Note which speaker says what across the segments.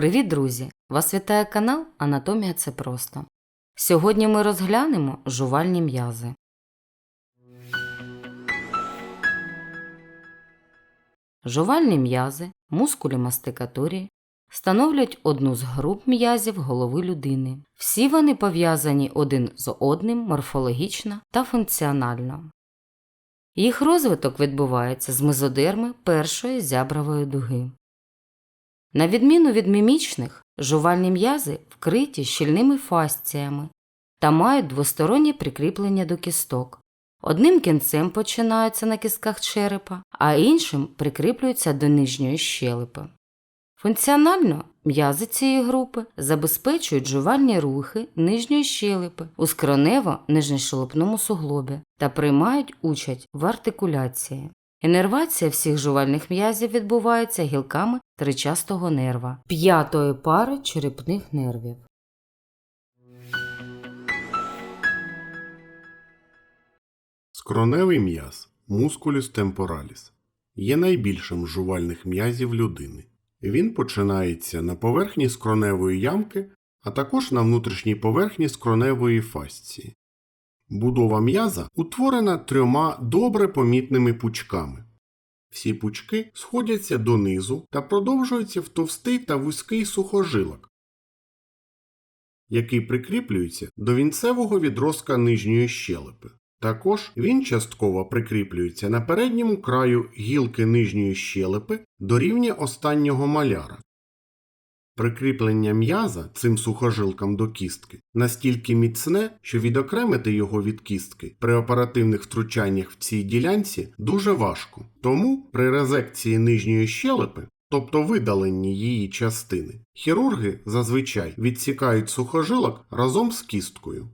Speaker 1: Привіт, друзі! Вас вітає канал Анатомія це просто. Сьогодні ми розглянемо жувальні м'язи. Жувальні м'язи, мускулі мастикаторії, становлять одну з груп м'язів голови людини. Всі вони пов'язані один з одним морфологічно та функціонально. Їх розвиток відбувається з мезодерми першої зябрової дуги. На відміну від мімічних, жувальні м'язи вкриті щільними фасціями та мають двостороннє прикріплення до кісток. Одним кінцем починаються на кістках черепа, а іншим прикріплюються до нижньої щелепи. Функціонально м'язи цієї групи забезпечують жувальні рухи нижньої щелепи у скронево-нижньошелепному суглобі та приймають участь в артикуляції. Інервація всіх жувальних м'язів відбувається гілками тричастого нерва, п'ятої пари черепних нервів.
Speaker 2: Скроневий м'яз мускулюс темпораліс є найбільшим жувальних м'язів людини. Він починається на поверхні скроневої ямки, а також на внутрішній поверхні скроневої фасції. Будова м'яза утворена трьома добре помітними пучками. Всі пучки сходяться донизу та продовжуються в товстий та вузький сухожилок, який прикріплюється до вінцевого відростка нижньої щелепи. Також він частково прикріплюється на передньому краю гілки нижньої щелепи до рівня останнього маляра. Прикріплення м'яза цим сухожилкам до кістки настільки міцне, що відокремити його від кістки при оперативних втручаннях в цій ділянці дуже важко. Тому при резекції нижньої щелепи, тобто видаленні її частини, хірурги зазвичай відсікають сухожилок разом з кісткою.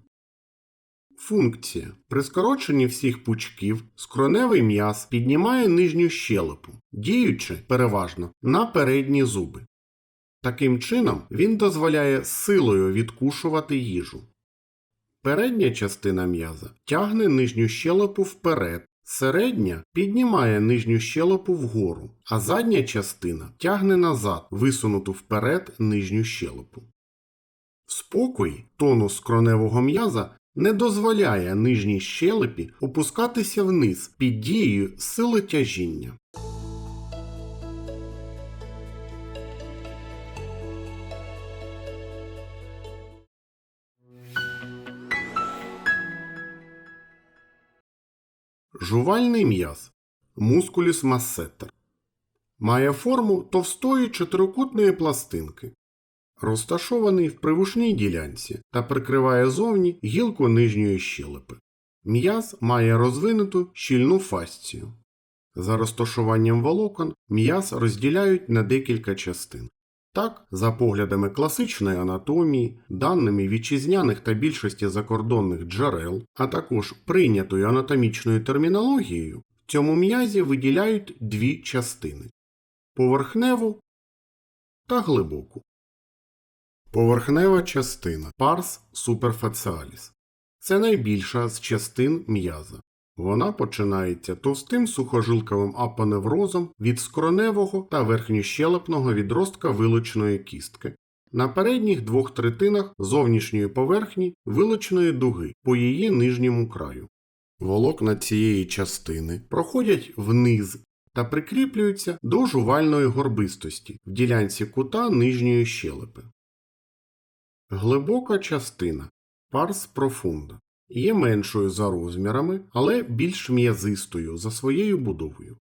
Speaker 2: Функція. При скороченні всіх пучків скроневий м'яз піднімає нижню щелепу, діючи переважно на передні зуби. Таким чином він дозволяє силою відкушувати їжу. Передня частина м'яза тягне нижню щелепу вперед, середня піднімає нижню щелепу вгору, а задня частина тягне назад, висунуту вперед нижню щелепу. В спокої тонус скроневого м'яза не дозволяє нижній щелепі опускатися вниз під дією сили тяжіння. Жувальний м'яз мускуліс массетер має форму товстої чотирикутної пластинки, розташований в привушній ділянці та прикриває зовні гілку нижньої щелепи. М'яз має розвинуту щільну фасцію. За розташуванням волокон м'яз розділяють на декілька частин. Так, за поглядами класичної анатомії, даними вітчизняних та більшості закордонних джерел, а також прийнятою анатомічною термінологією, в цьому м'язі виділяють дві частини поверхневу та глибоку. Поверхнева частина парс суперфаціаліс. Це найбільша з частин м'яза. Вона починається товстим сухожилковим апоневрозом від скроневого та верхньощелепного відростка вилучної кістки. На передніх двох третинах зовнішньої поверхні вилучної дуги по її нижньому краю. Волокна цієї частини проходять вниз та прикріплюються до жувальної горбистості в ділянці кута нижньої щелепи. Глибока частина парс профунда є меншою за розмірами, але більш м'язистою за своєю будовою.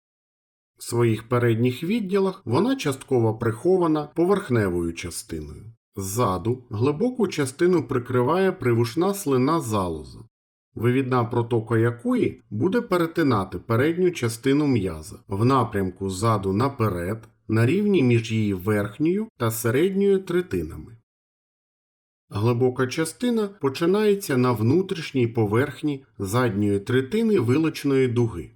Speaker 2: В своїх передніх відділах вона частково прихована поверхневою частиною. Ззаду глибоку частину прикриває привушна слина залоза, вивідна протока якої буде перетинати передню частину м'яза в напрямку ззаду наперед на рівні між її верхньою та середньою третинами. Глибока частина починається на внутрішній поверхні задньої третини вилочної дуги.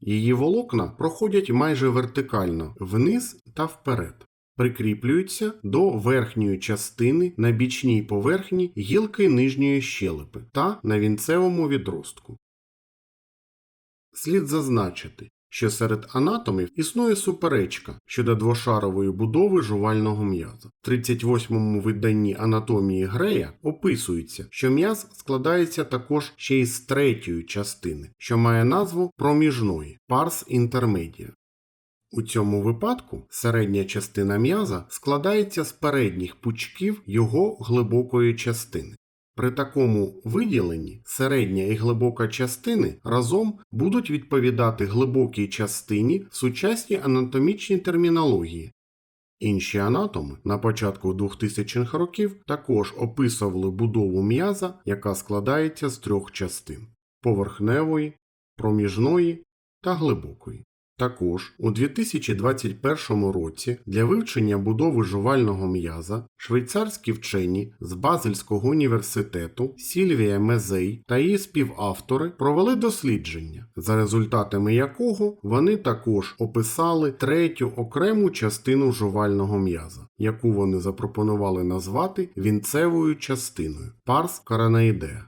Speaker 2: Її волокна проходять майже вертикально вниз та вперед, прикріплюються до верхньої частини на бічній поверхні гілки нижньої щелепи та на вінцевому відростку. Слід зазначити, що серед анатомів існує суперечка щодо двошарової будови жувального м'яза. В 38-му виданні анатомії Грея описується, що м'яз складається також ще із третьої частини, що має назву проміжної парс інтермедія. У цьому випадку середня частина м'яза складається з передніх пучків його глибокої частини. При такому виділенні середня і глибока частини разом будуть відповідати глибокій частині в сучасній анатомічній термінології. Інші анатоми на початку 2000-х років також описували будову м'яза, яка складається з трьох частин поверхневої, проміжної та глибокої. Також у 2021 році для вивчення будови жувального м'яза швейцарські вчені з Базельського університету Сільвія Мезей та її співавтори провели дослідження, за результатами якого вони також описали третю окрему частину жувального м'яза, яку вони запропонували назвати вінцевою частиною парс каранаїдеа.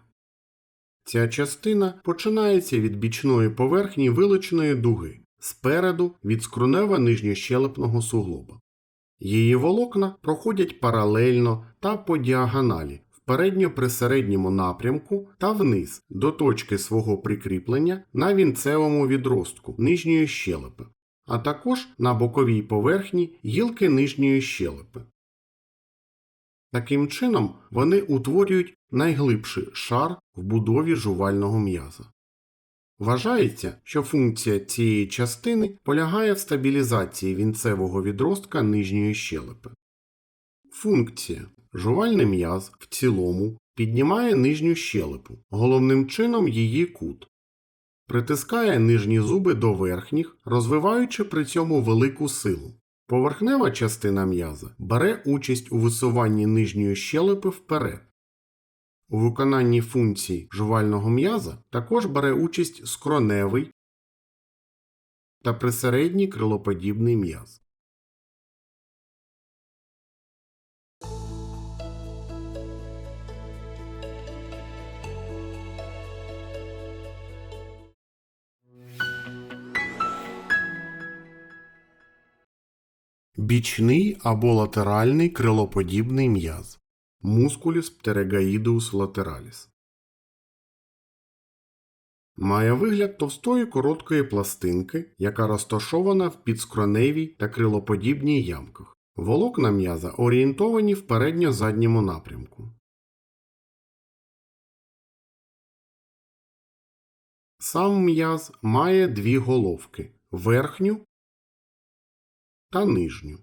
Speaker 2: Ця частина починається від бічної поверхні вилученої дуги, спереду від скронева нижньощелепного суглоба. Її волокна проходять паралельно та по діагоналі в передньо-присередньому напрямку та вниз до точки свого прикріплення на вінцевому відростку нижньої щелепи, а також на боковій поверхні гілки нижньої щелепи. Таким чином вони утворюють найглибший шар в будові жувального м'яза. Вважається, що функція цієї частини полягає в стабілізації вінцевого відростка нижньої щелепи. Функція жувальний м'яз в цілому піднімає нижню щелепу, головним чином її кут, притискає нижні зуби до верхніх, розвиваючи при цьому велику силу. Поверхнева частина м'яза бере участь у висуванні нижньої щелепи вперед. У виконанні функцій жувального м'яза також бере участь скроневий та присередній крилоподібний м'яз. Бічний або латеральний крилоподібний м'яз. Мускуліс птерегаїдеус латераліс. Має вигляд товстої короткої пластинки, яка розташована в підскроневій та крилоподібній ямках. Волокна м'яза орієнтовані в передньо-задньому напрямку. Сам м'яз має дві головки верхню та нижню.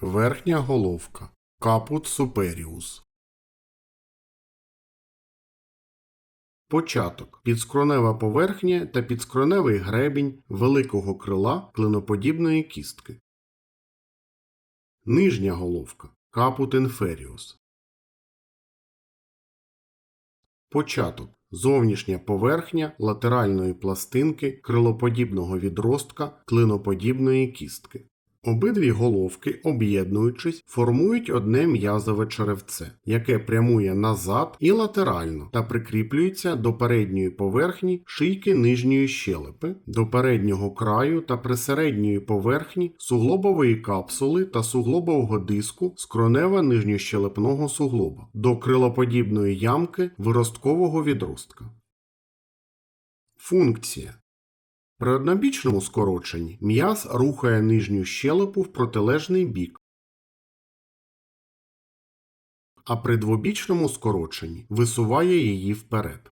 Speaker 2: Верхня головка Капут суперіус. Початок підскронева поверхня та підскроневий гребінь великого крила клиноподібної кістки. Нижня головка Капут інферіус. Початок зовнішня поверхня латеральної пластинки крилоподібного відростка клиноподібної кістки. Обидві головки, об'єднуючись, формують одне м'язове черевце, яке прямує назад і латерально та прикріплюється до передньої поверхні шийки нижньої щелепи, до переднього краю та присередньої поверхні суглобової капсули та суглобового диску скронева нижньощелепного суглоба, до крилоподібної ямки виросткового відростка. Функція при однобічному скороченні м'яз рухає нижню щелепу в протилежний бік, а при двобічному скороченні висуває її вперед.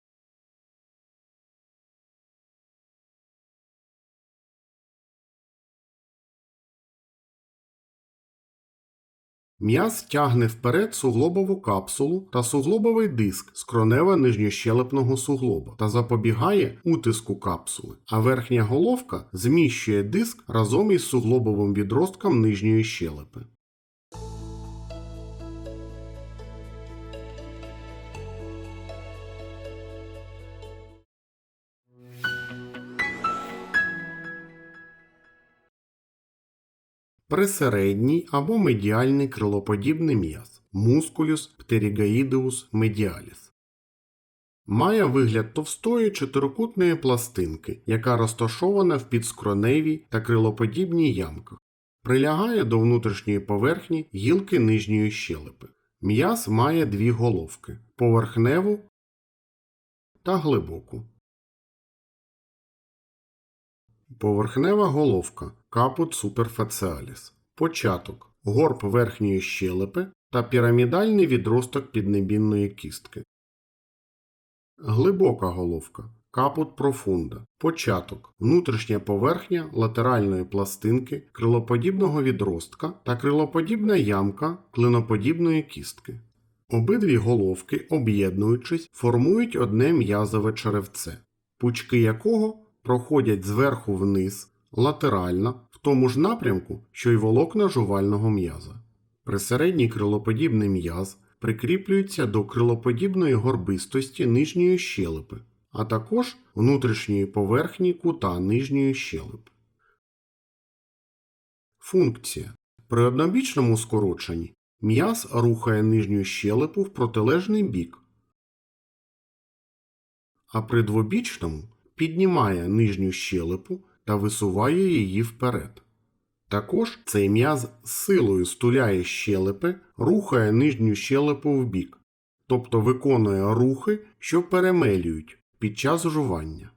Speaker 2: М'яз тягне вперед суглобову капсулу та суглобовий диск скронева нижньощелепного суглоба та запобігає утиску капсули, а верхня головка зміщує диск разом із суглобовим відростком нижньої щелепи. Присередній або медіальний крилоподібний м'яз Musculus pterygoideus medialis. Має вигляд товстої чотирикутної пластинки, яка розташована в підскроневій та крилоподібній ямках. Прилягає до внутрішньої поверхні гілки нижньої щелепи. М'яз має дві головки поверхневу та глибоку. Поверхнева головка капут суперфаціаліс. Початок горб верхньої щелепи та пірамідальний відросток піднебінної кістки. Глибока головка капут профунда. Початок внутрішня поверхня латеральної пластинки крилоподібного відростка та крилоподібна ямка клиноподібної кістки. Обидві головки, об'єднуючись, формують одне м'язове черевце, пучки якого проходять зверху вниз, латерально, в тому ж напрямку, що й волокна жувального м'яза. Присередній крилоподібний м'яз прикріплюється до крилоподібної горбистості нижньої щелепи, а також внутрішньої поверхні кута нижньої щелепи. Функція. При однобічному скороченні м'яз рухає нижню щелепу в протилежний бік, а при двобічному піднімає нижню щелепу та висуває її вперед. Також цей м'яз силою стуляє щелепи, рухає нижню щелепу вбік, тобто виконує рухи, що перемелюють під час жування.